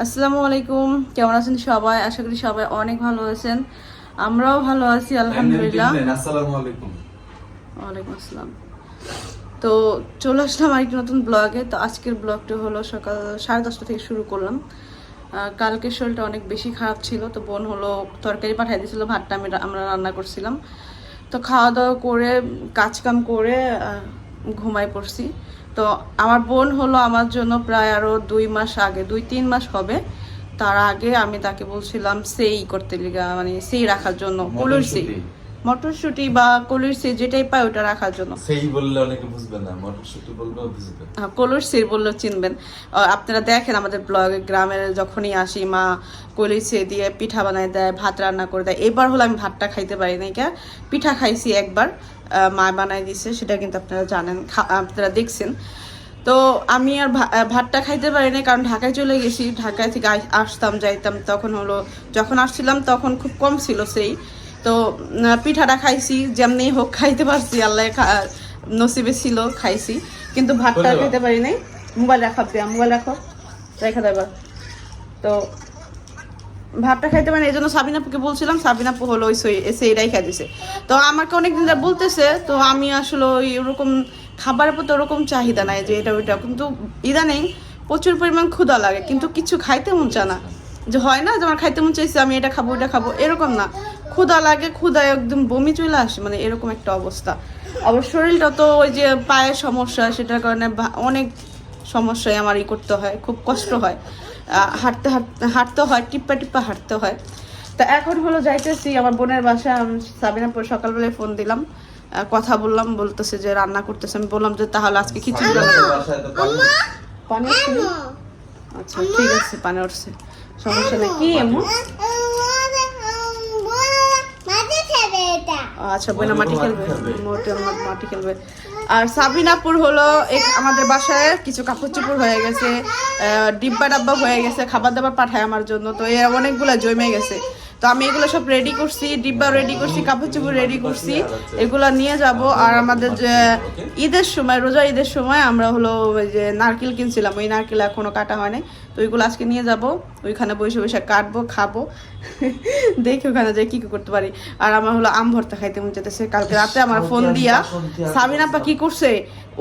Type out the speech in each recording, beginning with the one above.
আসসালামু আলাইকুম। কেমন আছেন সবাই? আশা করি সবাই অনেক ভালো আছেন। আমরাও ভালো আছি আলহামদুলিল্লাহ। আসসালামু আলাইকুম। ওয়ালাইকুম আসসালাম। তো চলে আসলাম আরেকটি নতুন ব্লগে। তো আজকের ব্লগটা হলো সকাল সাড়ে দশটা থেকে শুরু করলাম। আহ, কালকের শরীরটা অনেক বেশি খারাপ ছিল। তো বোন হলো তরকারি পাঠিয়ে দিয়েছিল ভাতটা আমি আমরা রান্না করছিলাম। তো খাওয়া দাওয়া করে কাজ কাম করে ঘুমাই পড়ছি। তো আমার বোন হলো আমার জন্য প্রায় আরও দুই মাস আগে দুই তিন মাস হবে। তার আগে আমি তাকে বলছিলাম সেই করতে লিগা মানে সেই রাখার জন্য কলুর সেই। মটরশুঁটি। বা কলুর সেই যেটাই পায় ওটা রাখার জন্য। সেই বললে অনেকে বুঝবে না মটরশুঁটি বললেও বুঝবে। হ্যাঁ, কলুর সির বললেও চিনবেন। আপনারা দেখেন আমাদের ব্লগে গ্রামের যখনই আসি মা কলির সে দিয়ে পিঠা বানায় দেয় ভাত রান্না করে দেয়। এবার হলো আমি ভাতটা খাইতে পারি কে? পিঠা খাইছি একবার। মা বানায় দিছে সেটা কিন্তু আপনারা জানেন আপনারা দেখছেন। তো আমি আর ভাতটা খাইতে পারি নাই কারণ ঢাকায় চলে গেছি ঢাকায় থেকে আস- আসতাম যাইতাম তখন হলো যখন আসছিলাম তখন খুব কম ছিল সেই। তো পিঠাটা খাইছি যেমনি হোক খাইতে পারছি আল্লাহ নসিবে ছিল খাইছি। কিন্তু ভাতটা। খেতে পারি নাই। মোবাইল রাখা মোবাইল রাখো। রেখে দেবার তো ভাতটা খাইতে পারি না, এই জন্য সাবিনাপুকে বলছিলাম সাবিনাপু হলো ওই সই- এসে এটাই খাই দিছে। তো আমাকে অনেকদিন ধরে বলতেছে তো আমি আসলে ওই ওরকম খাবারের প্রতি ওরকম চাহিদা নাই যে এটা ওইটা। কিন্তু ইদানিং প্রচুর পরিমাণ ক্ষুধা লাগে কিন্তু কিছু খাইতে মন চায় না। যে হয় না যে আমার খাইতে মন চাইছে আমি এটা খাব ওটা খাব এরকম না। ক্ষুধা লাগে ক্ষুধায় একদম বমি চলে আসে মানে এরকম একটা অবস্থা। আবার শরীরটা তো ওই যে পায়ের সমস্যা সেটার কারণে অনেক সমস্যায় আমার ই করতে হয় খুব কষ্ট হয়। হাঁটতে হাঁটতে হাঁটতে হয় টিপ্পা টিপ্পা হাঁটতে হয়। তা এখন হলো যাইতেছি আমার বোনের বাসায় আমি সাবিনাপুর সকালবেলায় ফোন দিলাম। কথা বললাম বলতেছে যে রান্না করতেছে। আমি বললাম যে তাহলে আজকে খিচুড়ি করো। পানি-? আচ্ছা ঠিক আছে পানি উঠছে। সমস্যা নেই। কি এমন আচ্ছা বোনা মাটি খেলবে। মোটে মাটি খেলবে। আর সাবিনাপুর হলো আমাদের বাসায় কিছু কাপড় চোপড় হয়ে গেছে ডিব্বা ডাব্বা হয়ে গেছে খাবার দাবার পাঠায় আমার জন্য, তো এর অনেকগুলো জমে গেছে। তো আমি এগুলো সব রেডি করছি ডিব্বা রেডি করছি কাপড় চোপড় রেডি করছি এগুলো নিয়ে যাব। আর আমাদের যে ঈদের সময় রোজা ঈদের সময় আমরা হলো ওই যে নারকেল কিনছিলাম ওই নারকেল এখনও কাটা হয় নাই। তো ওইগুলো আজকে নিয়ে যাব ওইখানে বসে বসে কাটবো খাব। দেখি ওখানে যে কি কি করতে পারি। আর আমার হলো আম ভর্তা খাইতে মন চাইতেছে। কালকে রাতে আমার ফোন দিয়া সাবিনা আপা কি করছে?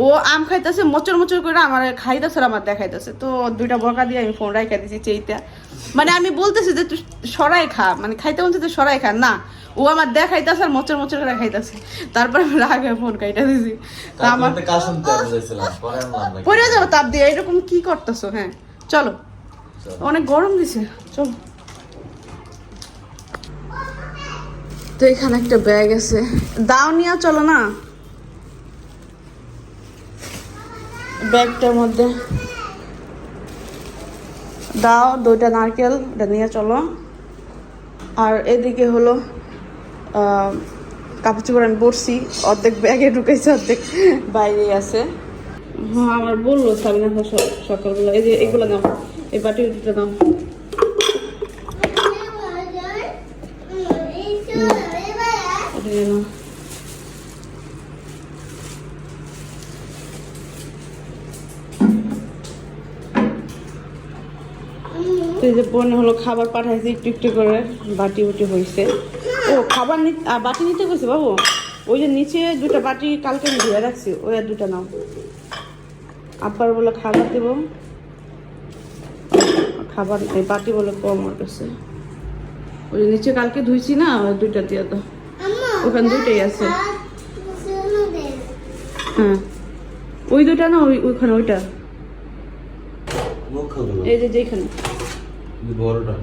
ও আম খাইতেছে মোচর মোচর করে আমার খাইতেছে আর আমার দেখাইতেছে। তো দুইটা বকা দিয়ে আমি ফোন রাখা দিছি চেইটা মানে আমি বলতেছি যে তুই সরাই খা। মানে খাইতে মন চাইতে সরাই খা না ও আমার দেখাইতেছে আর মোচর মোচর করে খাইতেছে। তারপরে আমি রাগে ফোন কাইটা দিছি। তা আমার পরে যাব তাপ দিয়ে এরকম কি করতেছো? হ্যাঁ চলো। চলো। অনেক গরম দিছে। চলো। তো এখানে একটা ব্যাগ আছে। দাও নিয়ে চলো না। ব্যাগটার মধ্যে। দাও দুইটা নারকেল এটা নিয়ে চলো। আর এদিকে হলো কাপড় চোপড় আমি পরছি, অর্ধেক ব্যাগে ঢুকেছে অর্ধেক বাইরে আছে। হ্যাঁ আমার বলল সাবিনা খা সকালবেলা, এই যে এগুলো দাম এই বাটি দুটো নাও এটা নিয়ে নাও তো এই যে বোন হলো খাবার পাঠাইছে একটু একটু করে বাটি উটি হয়েছে ও খাবার নি- বাটি নিতে গেছে বাবু? ওই যে নিচে দুটো বাটি কালকে আমি ধুয়ে রাখছি ওই আর দুটো নাও। আব্বার বলে খাবার দেব। খাবার এই বাটি বলে কম আমার কাছে। ওই যে নিচে কালকে ধুইছি না ওই দুইটা দিয়ে তো ওখানে দুইটাই আছে। হ্যাঁ। ওই দুইটা না ওই ওইখানে ওইটা। এই যে যেখানে বড়টা।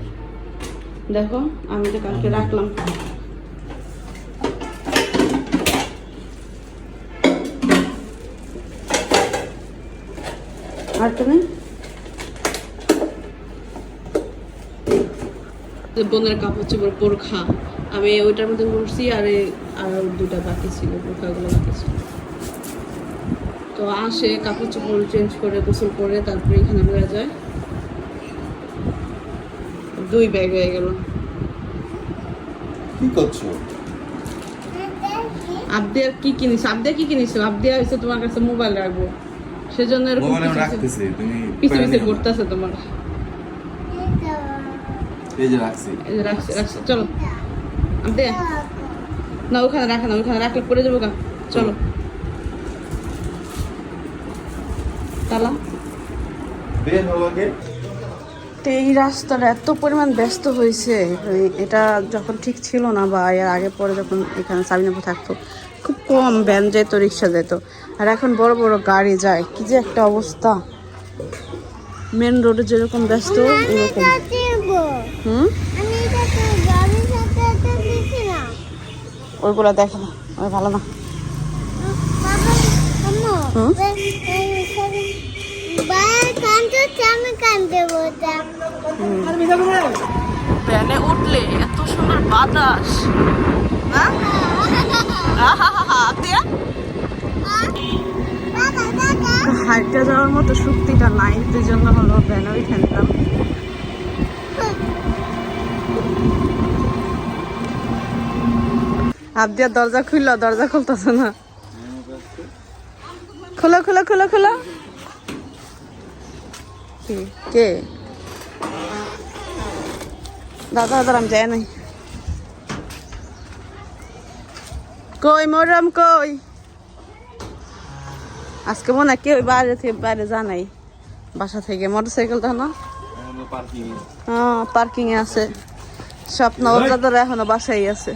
দেখো আমি তো কালকে রাখলাম। আর তো নেই যে বোনের কাপড় চোপড় বোরখা। আমি ওইটার মধ্যে পড়ছি আর এই- আর দুটা বাকি ছিল বোরখাগুলো বাকি ছিল। তো আসে কাপড় চোপড় চেঞ্জ করে গোসল করে তারপরে এখানে বেড়া যায় দুই ব্যাগ হয়ে গেল। কি করছ? আবদিয়া কি কিনিস? আবদিয়া কি কিনিস আবদিয়া হয়েছে তোমার কাছে মোবাইল রাখব। সেজন্য এরকম রাখতেছি তুমি পিছে পিছে। ঘুরতেছে তোমার। এই যে রাখছি। এই যে রাখছি রাখছি চলো। দে না ওখানে রাখা না ওখানে রাখলে পড়ে যাব গা। চলো। তালা। বের হও আগে। তো এই রাস্তাটা এত পরিমাণ ব্যস্ত হয়েছে। এটা যখন ঠিক ছিল না বা এর আগে পরে যখন এখানে সাবিনাপুর থাকতো খুব কম ভ্যান যেত রিক্সা যেত আর এখন বড় বড় গাড়ি যায় কি যে একটা অবস্থা। মেন রোডে যেরকম ব্যস্ত ওরকম। হুম? ওইগুলো দেখে না ভালো না। হুম? ভ্যানে উঠলে এত সুন্দর বাতাস। দিয়া? হাইটে যাওয়ার মতো শক্তিটা নাই সেই জন্য হলো উঠে নিলাম হাত দিয়ে দরজা খুললো দরজা খুলতেছে না। খোলো খোলো খোলো খোলো। কে কে? দাদা দাদা, আমি যাই নাই। কই মরম আজকে মনে হয় কেউ বাইরে থেকে বাইরে জানাই বাসা থেকে। মোটর সাইকেল তো না পার্কিং হ্যাঁ পার্কিং এ আছে। স্বপ্ন দাদার এখনও বাসায় আছে।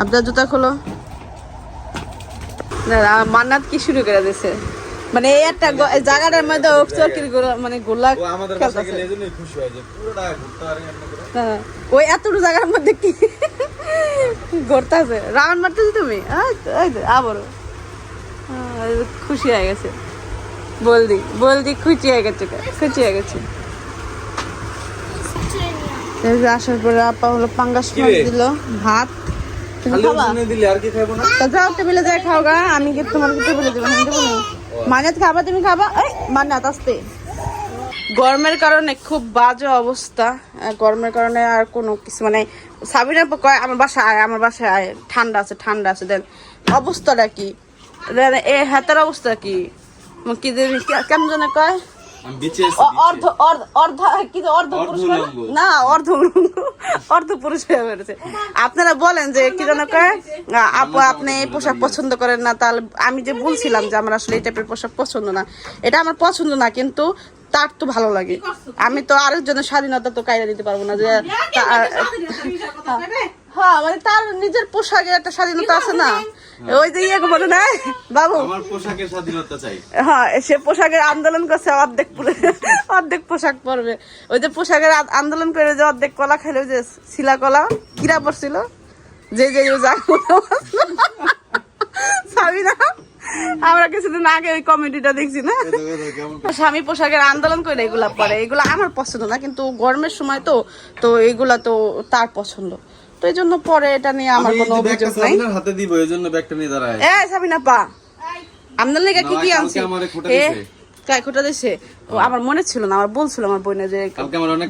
আপনার জুতা খোলো। মান্নাত কি শুরু করে দিছে? মানে এই একটা জায়গাটার মধ্যে চরকির মানে গোলা হয় হ্যাঁ, ওই এতটুকু জায়গার মধ্যে কি? ঘুরতেছে। রাউন্ড মারতেছি তুমি? আবারও। খুশি হয়ে গেছে। বলদি বলদি খুশি হয়ে গেছে খুশি হয়ে গেছে। আসার পরে আপা হলো পাঙ্গাস মাছ দিল ভাত। তুমি খাবা? যাও টেবিলে যাই খাও গা। আমি কি তোমার টেবিলে দেবো আমি দেবো মানাত খাবা তুমি খাবা? এই মানাত আসতে। গরমের কারণে খুব বাজে অবস্থা। গরমের কারণে আর কোনো কিছু মানে সাবিনা কয় আমার বাসায় আয় আমার বাসায় আয়। ঠান্ডা আছে ঠান্ডা আছে দেন। অবস্থাটা কি? এ হাতের অবস্থা কি? কেমন যেন কয়? অর্ধ অর্ধ অর্ধ কি অর্ধ পুরুষ বলে? অর্ধ উলঙ্গ। না অর্ধ অর্ধ পুরুষ হয়ে বেড়েছে। আপনারা বলেন যে কি যেন আপু আপনি এই পোশাক পছন্দ করেন না তাহলে আমি যে বলছিলাম যে আমার আসলে এই টাইপের পোশাক পছন্দ না এটা আমার পছন্দ না কিন্তু তার তো ভালো লাগে। আমি তো আরেকজনের স্বাধীনতা তো কায়রা দিতে পারব না যে তা- হ্যাঁ মানে তার নিজের পোশাকের একটা স্বাধীনতা আছে না। ওই যে ইয়ে বলে না? বাবু। আমার পোশাকের স্বাধীনতা চাই। হ্যাঁ সে পোশাকের আন্দোলন করছে অর্ধেক অর্ধেক পোশাক পরবে। ওই যে পোশাকের আন্দোলন করে যে অর্ধেক কলা ওই যে শিলা কলা কিরা পড়ছিল যে যে আমরা কিছুদিন আগে ওই কমেডিটা দেখছি না? স্বামী পোশাকের আন্দোলন করে এগুলা পরে। এগুলা আমার পছন্দ না কিন্তু গরমের সময় তো তো এগুলা তো তার পছন্দ। তো এই জন্য পরে এটা নিয়ে আমার আমি এই কোনো অভিযোগ নাই। হাতে দিব এই জন্য ব্যাগটা নিয়ে দাঁড়ায়। এ সাবিনা পা। আপনার লেগে কি কি কালকে আনছি? আমারে এ ও মনে ছিল না আমার বলছিল আমার বোনে যে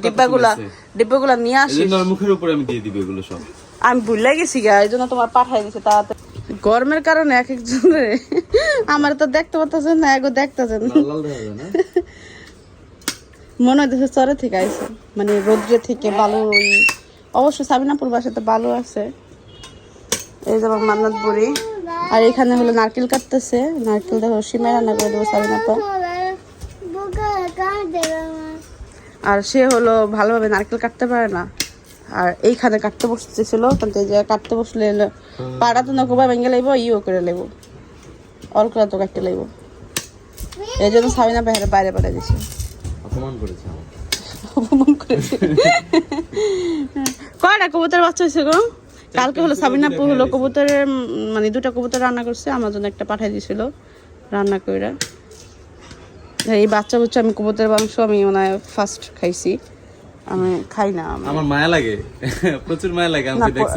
ডিব্বাগুলা। ডিব্বাগুলা নিয়ে এই জন্য মুখের উপরে আমি দিয়ে দিব এগুলো সব। আমি ভুলে গেছি গা এই জন্য তোমার পাঠাই দিছে তাড়াতাড়ি। গরমের কারণে এক একজনের আমার তো দেখতে পাচ্ছেন না এগো দেখতেছেন। মনে হইতেছে চরে থেকে আইছে মানে রোদ্রে থেকে বালু ওই অবশ্য সাবিনাপুর বাসাতে বালু আছে। এই যে আমার মান্নাত বুড়ি। আর এখানে হলো নারকেল কাটতেছে। নারকেল দেখো সিমাই রান্না করে দেবো সাবিনাপা। আর সে হলো ভালোভাবে নারকেল কাটতে পারে না। আর এইখানে কাটতে বসতেছিল কিন্তু এই যে কাটতে বসলে পাড়া তো নকবা ভেঙে লাইব, ইও করে লাইব। অল করে তো কাটতে লাইব। এই জন্য সাবিনা বাইরে বাইরে পাঠিয়ে দিছে অপমান করেছে আমার অপমান করেছে। কয়টা কবুতর বাচ্চা হয়েছে গো? কালকে হলো সাবিনা আপু হলো কবুতরের মানে দুটা কবুতর রান্না করছে আমার জন্য একটা পাঠাই দিয়েছিল রান্না কইরা। এই বাচ্চা বুচ্চা আমি কবুতরের মাংস আমি মানে ফার্স্ট খাইছি। আমি খাই না আমার মায়া লাগে। প্রচুর মায়া লাগে আমি দেখছ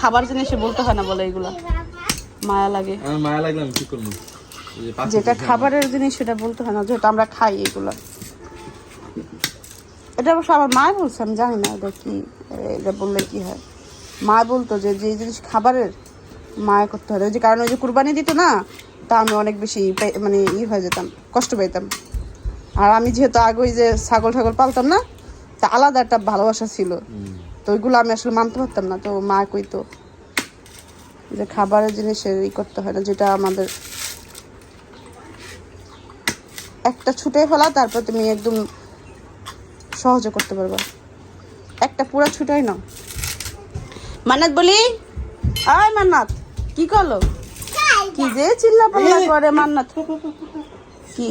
খাবার জিনিসে বলতে হয় না বলে এগুলা। মায়া লাগে। আমার মায়া লাগলে আমি কি করব। যেটা খাবারের জিনিস সেটা বলতে হয় না যেহেতু আমরা খাই এগুলো। এটা অবশ্য আমার মা বলছে, আমি জানি না এটা কি, এটা বললে কি হয়। মা বলতো যে যে জিনিস খাবারের মায়া করতে হয়, ওই যে কারণ ওই যে কুরবানি দিত না, তা আমি অনেক বেশি মানে ই হয়ে যেতাম, কষ্ট পেতাম আর আমি যেহেতু আগে ওই যে ছাগল ঠাগল পালতাম না, তা আলাদা একটা ভালোবাসা ছিল। তো ওইগুলো আমি আসলে মানতে পারতাম না, তো মা কইতো যে খাবারের জিনিসের ই করতে হয় না, যেটা আমাদের একটা ছুটে ফেলা, তারপর তুমি একদম সহজে করতে পারবা। একটা পুরা ছুটাই না মান্নাত বলি? আয় মান্নাত কি করল? কি যে চিল্লা পাল্লা করে মান্নাত। কি?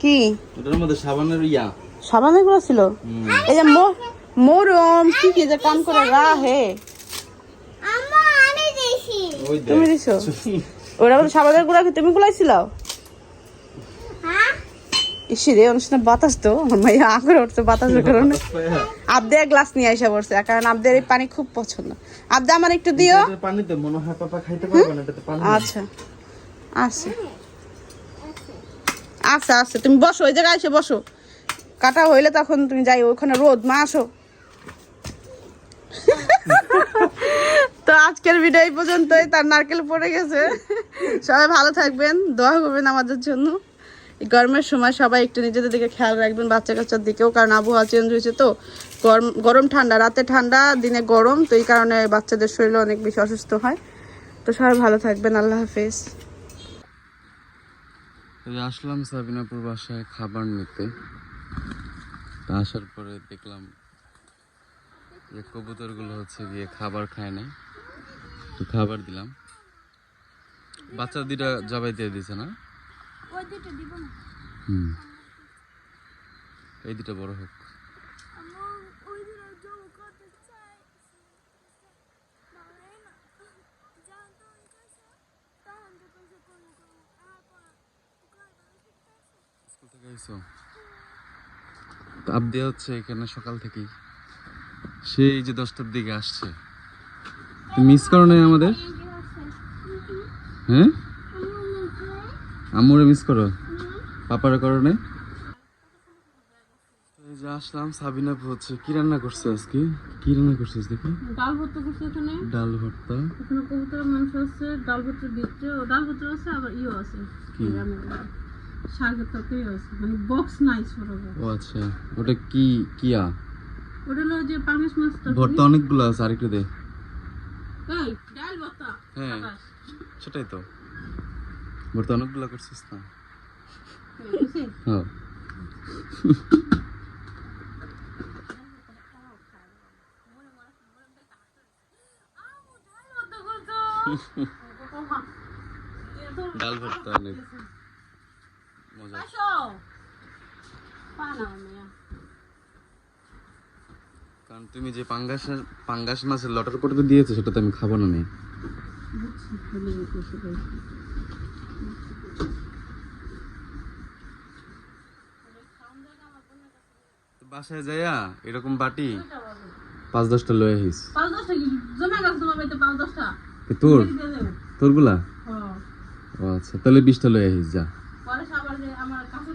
কি? ওটার মধ্যে সাবানের ইয়া। সাবান এগুলো ছিল? এই যে মো- মরম কি কি যে কাম করে রা হে। তুমি দিছো? ওরা সাবানেরগুলা কি তুমি গুলাইছিল ইসি রে অনুষ্ঠানে বাতাস তো। আমার মাইয়া আঁকড়ে উঠছে বাতাসের কারণে। আবদে গ্লাস নিয়ে আইসা পড়ছে কারণ আবদের এই পানি খুব পছন্দ। আবদে আমার একটু দিও। এটাতে পানিতে মনে হয় পাপা খাইতে পারবে না এটাতে পানি আচ্ছা। আছে। আচ্ছা আচ্ছা তুমি বসো ওই জায়গায় এসে বসো। কাটা হইলে তখন তুমি যাই ওখানে রোদ মা আসো। তো আজকের ভিডিও এই পর্যন্তই তার নারকেল পড়ে গেছে। সবাই ভালো থাকবেন দোয়া করবেন আমাদের জন্য। গরমের সময় সবাই একটু নিজেদের দিকে খেয়াল রাখবেন, বাচ্চা কাচ্চার দিকেও, কারণ আবহাওয়া চেঞ্জ হয়েছে তো। গরম গরম ঠান্ডা, রাতে ঠান্ডা, দিনে গরম, তো এই কারণে বাচ্চাদের শরীরে অনেক বেশি অসুস্থ হয়। তো সবাই ভালো থাকবেন, আল্লাহ হাফেজ। আসলাম সাবিনাপুর বাসায় খাবার নিতে। আসার পরে দেখলাম যে কবুতরগুলো হচ্ছে গিয়ে খাবার খায় নাই। তো খাবার দিলাম। বাচ্চা দুটা জবাই দিয়ে দিছে না? ওই দুটো দিব না। হুম। এই দুটো বড় হোক। তাপ দেওয়া হচ্ছে এখানে সকাল থেকেই। সেই যে দশটার দিকে আসছে। মিস করো নাই আমাদের? হ্যাঁ? আম্মুরে মিস করো? পাপারে কারণে এই যে আসলাম সাবিনা হচ্ছে। কি রান্না করছে আজকে? কি রান্না করছিস দেখি ডাল ভর্তা করছে এখানে। ডাল ভর্তা। এখানে কবুতরের মাংস আছে ডাল ভর্তা দিচ্ছে। ও ডাল ভর্তা আছে আবার ইও আছে। কি? শাকের তরকারিও আছে। মানে বক্স নাই box। ও আচ্ছা। ওটা কি কিয়া ওটা হলো যে পাঙ্গাস মাছটা ভর্তা অনেকগুলো আছে আরেকটু দে। এই ডাল ভর্তা হ্যাঁ। সেটাই তো। ভর্তা অনেকগুলো করছিস না। হ্যাঁ, ডাল ভর্তা অনেক। মজা। মেয়া। কারণ তুমি যে পাঙ্গাস পাঙ্গাস মাছের লটার করে তো দিয়েছ সেটা তো আমি খাব না নেই বুঝছি, ভুলে গেছি সেটাই। বাসায় যাইয়া এরকম বাটি? পাঁচ দশটা লয়ে আহিস পাঁচ দশটা কি? জমা গেছে তোমার বাড়িতে পাঁচ দশটা? এ তোর? তোরগুলা? হ্যাঁ। ও আচ্ছা তাহলে বিশটা লয়ে আহিস যা। পরে আবার যে আমার কাছের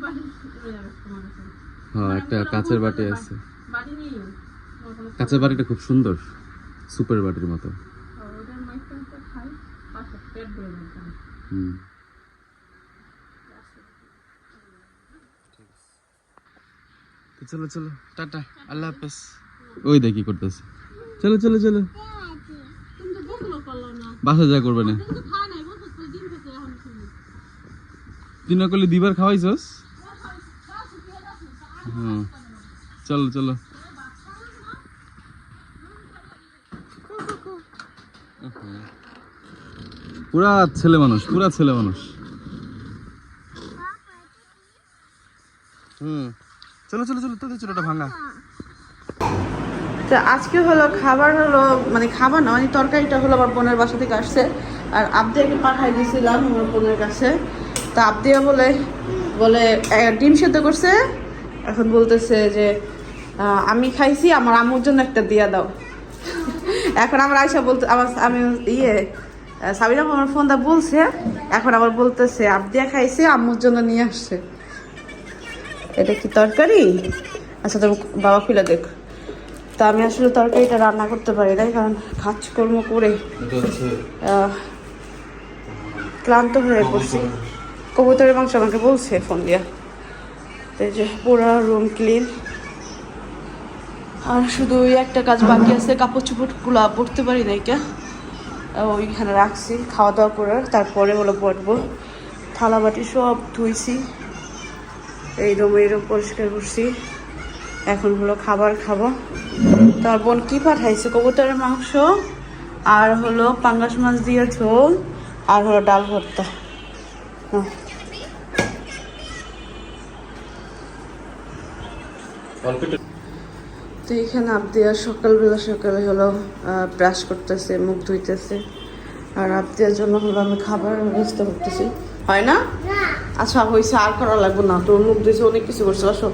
হ্যাঁ একটা কাঁচের বাটি আছে। নেই। কাঁচের বাটিটা খুব সুন্দর। সুপের বাটির মতো। যায় হুম। তো চলো চলো টাটা আল্লাহ হাফেজ। ওই দেখি করতেছে। চলো চলো চলো। বাসা যা করবে না। তুমি তো খায় নাই গোসল করে দিন খেতে এখন শুনি তুই না করলে দিবার খাওয়াইছস? হুম চলো চলো। উহুম। পুরা ছেলে মানুষ পুরা ছেলে মানুষ। চলো চলো চলো, তোদের চলো ভাঙা। তো আজকে হলো খাবার হলো মানে খাবার না মানে তরকারিটা হলো আমার বোনের বাসা থেকে আসছে। আর আবদিয়াকে পাঠাই দিয়েছিলাম আমার বোনের কাছে। তো আবদিয়া বলে বলে ডিম সেদ্ধ করছে। এখন বলতেছে যে আমি খাইছি, আমার আম্মুর জন্য একটা দিয়া দাও। এখন আমার আয়সা বলতে, আমার, আমি ইয়ে আপু আমার ফোনটা বলছে। এখন আবার বলতেছে আবদিয়া খাইছে, আম্মুর জন্য নিয়ে আসছে। এটা কি তরকারি? আচ্ছা তোর বাবা খুলে দেখ। তা আমি আসলে তরকারিটা রান্না করতে পারি তাই কারণ কাজকর্ম করে ক্লান্ত হয়ে পড়ছি। কবুতরের মাংস আমাকে বলছে ফোন দিয়া। এই যে পুরা রুম ক্লিন আর শুধু ওই একটা কাজ বাকি আছে কাপড় চোপড়গুলো পরতে পারি নাই কে? ওইখানে রাখছি খাওয়া দাওয়া করার তারপরে হলো পরবো। থালা বাটি সব ধুইছি। এই রুম এই রুম পরিষ্কার করছি। এখন হলো খাবার খাব। তার বোন কি পাঠাইছে? কবুতরের মাংস, আর হলো পাঙ্গাস মাছ দিয়ে ঝোল, আর হলো ডাল ভর্তা। তো এখানে আবদিয়া সকালবেলা সকালে হলো ব্রাশ করতেছে, মুখ ধুইতেছে। আর আবদিয়ার জন্য হলো আমি খাবার ব্যবস্থা করতেছি। হয় না? আচ্ছা হয়েছে আর করা লাগবে না। তোর মুখ ধুইছে, অনেক কিছু করছে, আসো।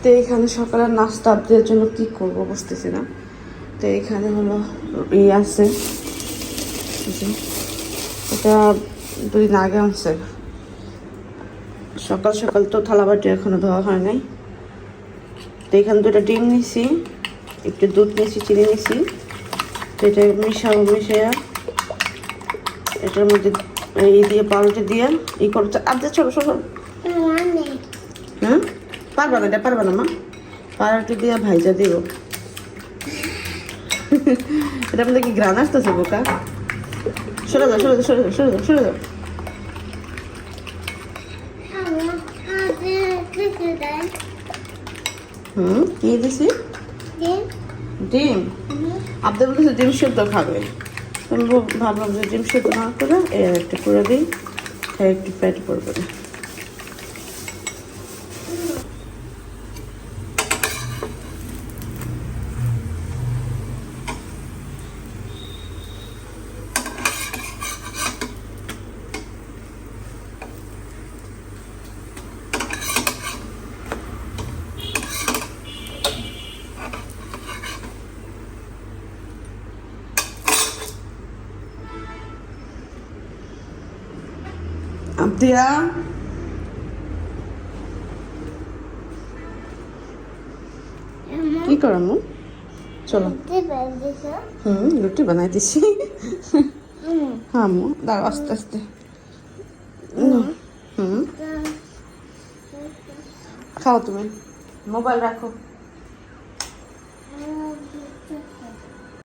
তো এখানে সকালের নাস্তা আবদিয়ার জন্য কি করব বুঝতেছি না। তো এখানে হলো ই আছে। এটা দুই দিন আগে আনছে। সকাল সকাল তো থালাবাটি এখনও ধোয়া হয় নাই। তো এখানে দুটো ডিম নিছি, একটু দুধ নিয়েছি চিনি নিয়েছি তো এটা মিশাবো মিশিয়ে এটার মধ্যে এই দিয়ে পাউরুটি দিয়ে ই করতে আচ্ছা ছোটো ছোটো। হ্যাঁ পারবা না এটা পারবা না মা। পাউরুটি দিয়ে ভাইজা দিব। এটা মধ্যে কি গ্রান আসতেছে বোকা? সরে যাও সরে যাও সরে যাও সরে যাও সরে যাও। হুম? কি দিছি? ডিম। আপনি বলতেছে ডিম সেদ্ধ খাবে। ভাবলাম যে ডিম সেদ্ধ না করে এ একটা করে দিই একটু পেট পড়বে না। আবদিয়া কি করামু চলো। হুম রুটি বানাই দিছি হ্যাঁ আম্মু দাঁড়াও আস্তে আস্তে। হুম। খাও তুমি। মোবাইল রাখো।